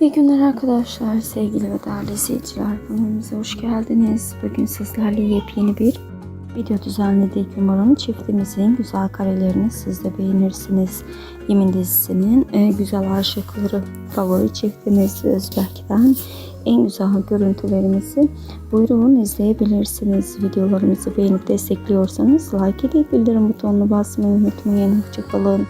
İyi günler arkadaşlar, sevgili ve değerli seyirciler Kanalımıza hoş geldiniz. Bugün sizlerle yepyeni bir video düzenledik. Umarım çiftimizin güzel karelerini siz de beğenirsiniz. Yemin dizisinin e, güzel aşıkları favori çiftimiz Özbek'ten en güzel görüntülerimizi buyurun izleyebilirsiniz. Videolarımızı beğenip destekliyorsanız like edip bildirim butonuna basmayı unutmayın. Hoşçakalın.